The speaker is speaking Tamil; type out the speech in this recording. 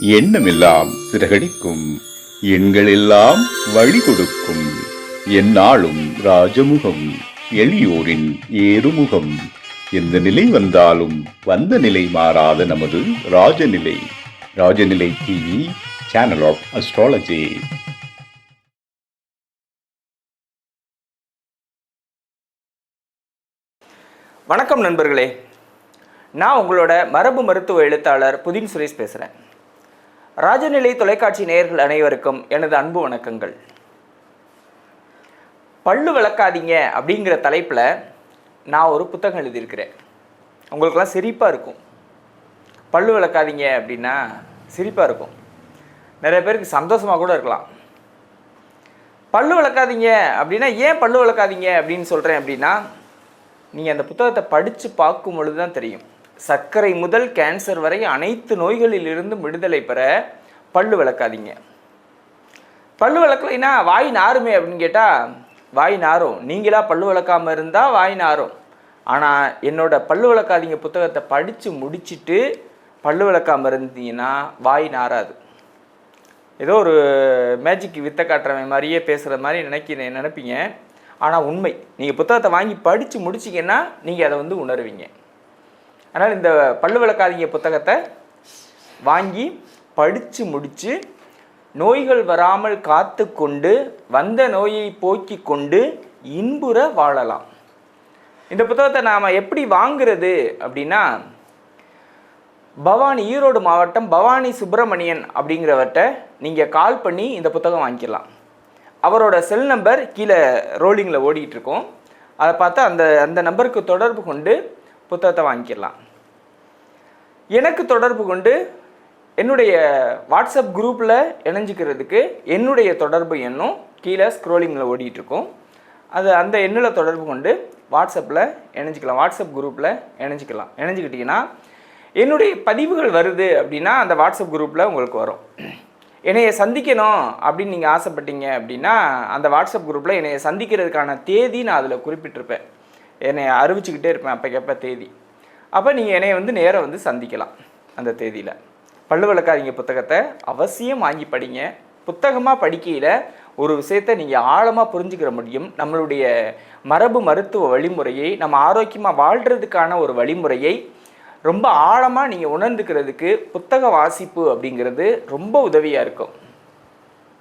எண்ணமெல்லாம் சிறகடிக்கும். எண்களெல்லாம் வழி கொடுக்கும் எந்நாளும் ராஜமுகம் எளியோரின் ஏறுமுகம். எந்த நிலை வந்தாலும் வந்த நிலை மாறாத நமது Rajanilai. Rajanilai TV channel of astrology வணக்கம் நண்பர்களே. நான் உங்களோட மரபு மருத்துவ எழுத்தாளர் புதின் சுரேஷ் பேசுகிறேன் ராஜநிலை தொலைக்காட்சி நேயர்கள் அனைவருக்கும் எனது அன்பு வணக்கங்கள். பல்லு விளக்காதீங்க அப்படிங்கிற தலைப்பில் நான் ஒரு புத்தகம் எழுதியிருக்கிறேன். உங்களுக்கெல்லாம் சிரிப்பாக இருக்கும். பல்லு விளக்காதீங்க அப்படின்னா சிரிப்பாக இருக்கும். நிறைய பேருக்கு சந்தோஷமாக கூட இருக்கலாம். பல்லு விளக்காதீங்க அப்படின்னா ஏன் பல்லு விளக்காதீங்க அப்படின்னு சொல்கிறேன் அப்படின்னா நீங்கள் அந்த புத்தகத்தை படித்து பார்க்கும் பொழுது தான் தெரியும். சர்க்கரை முதல் கேன்சர் வரை அனைத்து நோய்களிலிருந்து விடுதலை பெற பல்லு விளக்காதீங்க. பல்லு விளக்கலைன்னா வாய் நாருமே அப்படின்னு கேட்டால் வாய் நாரும். நீங்களா பல்லு விளக்காமல் இருந்தால் வாய் நாரும். ஆனால் என்னோட பல்லு விளக்காதீங்க புத்தகத்தை படித்து முடிச்சுட்டு பல்லு விளக்காமல் இருந்தீங்கன்னா வாய் நாராது. ஏதோ ஒரு மேஜிக் வித்த காட்டுறவன் மாதிரியே பேசுகிற மாதிரி நினைக்கிறேன் நினைப்பீங்க. ஆனால் உண்மை. நீங்கள் புத்தகத்தை வாங்கி படித்து முடிச்சிங்கன்னா நீங்கள் அதை வந்து உணர்வீங்க. அதனால் இந்த பல்லு விளக்காதீங்க புத்தகத்தை. வாங்கி படித்து முடித்து நோய்கள் வராமல் காத்து கொண்டு வந்த நோயை போக்கி கொண்டு இன்புற வாழலாம். இந்த புத்தகத்தை நாம் எப்படி வாங்கிறது அப்படின்னா பவானி ஈரோடு மாவட்டம் பவானி சுப்பிரமணியன் அப்படிங்கிறவர்கிட்ட நீங்கள் கால் பண்ணி இந்த புத்தகம் வாங்கிக்கலாம். அவரோட செல் நம்பர் கீழே ரோலிங்கில் ஓடிக்கிட்டு இருக்கோம். அதை பார்த்து அந்த அந்த நம்பருக்கு தொடர்பு கொண்டு புத்தகத்தை வாங்கிக்கலாம் எனக்கு தொடர்பு கொண்டு என்னுடைய வாட்ஸ்அப் குரூப்பில் இணைஞ்சிக்கிறதுக்கு என்னுடைய தொடர்பு எண்ணும் கீழே ஸ்க்ரோலிங்கில் ஓடிட்டுருக்கும். அது அந்த எண்ணில் தொடர்பு கொண்டு வாட்ஸ்அப்பில் இணைஞ்சிக்கலாம். வாட்ஸ்அப் குரூப்பில் இணைஞ்சிக்கலாம். இணைஞ்சிக்கிட்டிங்கன்னா என்னுடைய பதிவுகள் வருது அப்படின்னா அந்த வாட்ஸ்அப் குரூப்பில் உங்களுக்கு வரும். என்னைய சந்திக்கணும் அப்படின்னு நீங்கள் ஆசைப்பட்டீங்க அப்படின்னா அந்த வாட்ஸ்அப் குரூப்பில் என்னைய சந்திக்கிறதுக்கான தேதி நான் அதில் குறிப்பிட்டிருப்பேன். என்னை அறிவிச்சுக்கிட்டே இருப்பேன் அப்போ கேட்ப தேதி. அப்போ நீங்கள் என்னை வந்து நேராக வந்து சந்திக்கலாம் அந்த தேதியில். பல்லு புத்தகத்தை. அவசியம் வாங்கி படிங்க. புத்தகமாக படிக்கையில் ஒரு விஷயத்தை நீங்கள் ஆழமாக புரிஞ்சுக்கிற முடியும். நம்மளுடைய மரபு மருத்துவ வழிமுறையை நம்ம ஆரோக்கியமாக வாழ்கிறதுக்கான ஒரு வழிமுறையை ரொம்ப ஆழமாக நீங்கள் உணர்ந்துக்கிறதுக்கு புத்தக வாசிப்பு அப்படிங்கிறது ரொம்ப உதவியாக இருக்கும்.